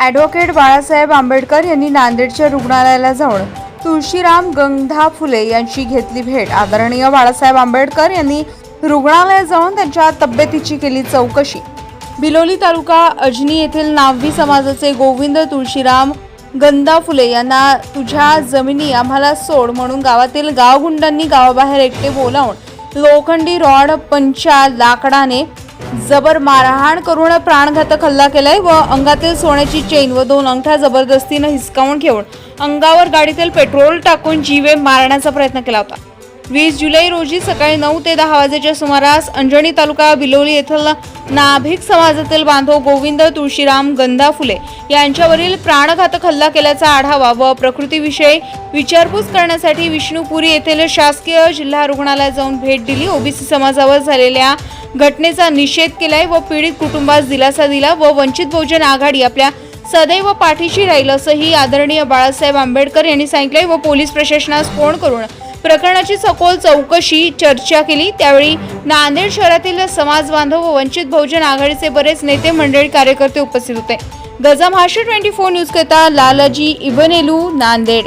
Advocate Balasaheb Ambedkar यांनी नांदेडच्या रुग्णालयाला जाऊन तुळशीराम गंधा फुले यांची घेतली भेट. आदरणीय बाळासाहेब आंबेडकर यांनी रुग्णालयात जाऊन त्यांच्या तब्येतीची केली चौकशी. बिलोली तालुका अजनी येथील नाववी समाजाचे गोविंद तुळशीराम गंदा फुले यांना तुझ्या जमिनी आम्हाला सोड म्हणून गावातील गावगुंडांनी गावाबाहेर एकटे बोलावून लोखंडी रॉड पंचा लाकडाने जबर मारहाण करून प्राणघातक हल्ला केलाय व अंगातील सोन्याची चेन व दोन अंगठ्या जबरदस्तीनं हिसकावून घेऊन अंगावर गाडीतील पेट्रोल टाकून जीवे मारण्याचा प्रयत्न केला होता. वीस जुलै रोजी सकाळी नऊ ते दहा वाजेच्या सुमारास अंजणी तालुका बिलोली येथील नाभिक समाजातील बांधव गोविंद तुळशीराम गंधा फुले यांच्यावरील प्राणघातक हल्ला केल्याचा आढावा व प्रकृतीविषयी विचारपूस करण्यासाठी विष्णुपुरी येथील शासकीय जिल्हा रुग्णालयात जाऊन भेट दिली. ओबीसी समाजावर झालेल्या घटनेचा निषेध केलाय व पीडित कुटुंबास दिलासा दिला व वंचित बहुजन आघाडी आपल्या सदैव पाठीशी राहील असंही आदरणीय बाळासाहेब आंबेडकर यांनी सांगितले व पोलीस प्रशासनास फोन करून प्रकरणाची सखोल चौकशी चर्चा केली. त्यावेळी नांदेड शहरातील समाज बांधव व वंचित बहुजन आघाडीचे बरेच नेते मंडळी कार्यकर्ते उपस्थित होते. गजा महाराष्ट्र ट्वेंटी फोर न्यूज करता लालाजी इबनेलू नांदेड.